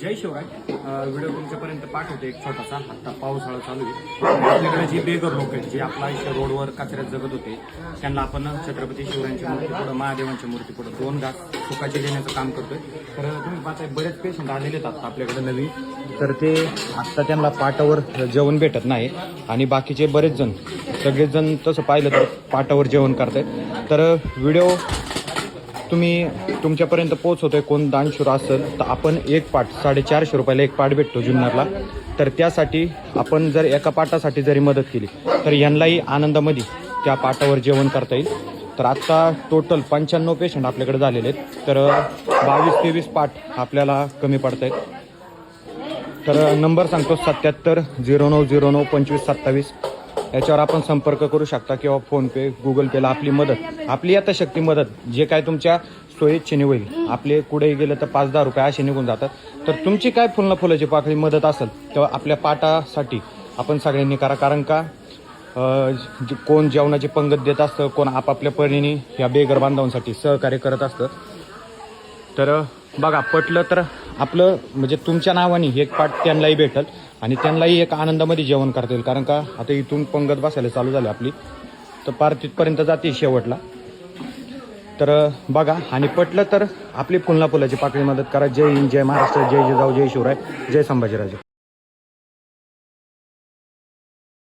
जय Shivray. Video तुमच्यापर्यंत पाठवते. एक छोटासा. आत्ता पावसाळा चालू आहे. आपल्याकडे जी बेगर लोक आहेत जे आपला आयुष्य रोडवर कचऱ्यात जगत होते त्यांना आपण छत्रपती शिवरायांच्या मूर्ती पुढं महादेवांच्या मूर्ती पुढं दोन घास सुखाचे देण्याचं काम करतोय. तर तुम्ही पाहताय बरेच पेशंट आलेले आहेत आता आपल्याकडे नवीन. तर ते आत्ता त्यांना पाटावर जेवण भेटत नाही. आणि बाकीचे बरेच जण सगळेजण तसं पाहिलं तर पाटावर जेवण करतायत. तर व्हिडिओ तुम्ही तुमच्यापर्यंत पोहोचवतोय कोण दानशूर असेल तर आपण एक पाट साडेचारशे रुपयाला एक पाट भेटतो जुन्नरला. तर त्यासाठी आपण जर एका पाटासाठी जरी मदत केली तर यांनाही आनंदामध्ये त्या पाटावर जेवण करता येईल. तर आत्ता टोटल पंच्याण्णव पेशंट आपल्याकडे झालेले आहेत. तर बावीस तेवीस पाट आपल्याला कमी पडत आहेत तर नंबर सांगतो सत्याहत्तर झिरो नऊ झिरो नऊ पंचवीस सत्तावीस. याच्यावर आपण संपर्क करू शकता किंवा फोनपे गुगल पेला आपली मदत. आपली यथाशक्ती मदत जे काय तुमच्या सोयीच्छेने होईल. आपले कुठेही गेलं तर पाच दहा रुपये असे निघून जातात. तर तुमची काय फुलना फुलाची पाकळी मदत असेल तेव्हा आपल्या पाटासाठी आपण सगळ्यांनी करा. कारण का जे- कोण जेवणाची पंगत देत असतं कोण आपापल्या परीने या बेगर बांधवांसाठी सहकार्य करत असतं. तर बघा पटलं तर आपलं म्हणजे तुमच्या नावाने एक पाठ त्यांनाही भेटल. आणि त्यांनाही एक आनंदामध्ये जेवण करता येईल. कारण का आता इथून पंगत बसायला चालू झाली आपली. तर पार तिथपर्यंत जाते शेवटला. तर बघा आणि पटलं तर आपली फुलना फुलाची पाकळी मदत करा. जय हिंद जय महाराष्ट्र जय जिजाऊ जय शिवराय जय संभाजीराजे.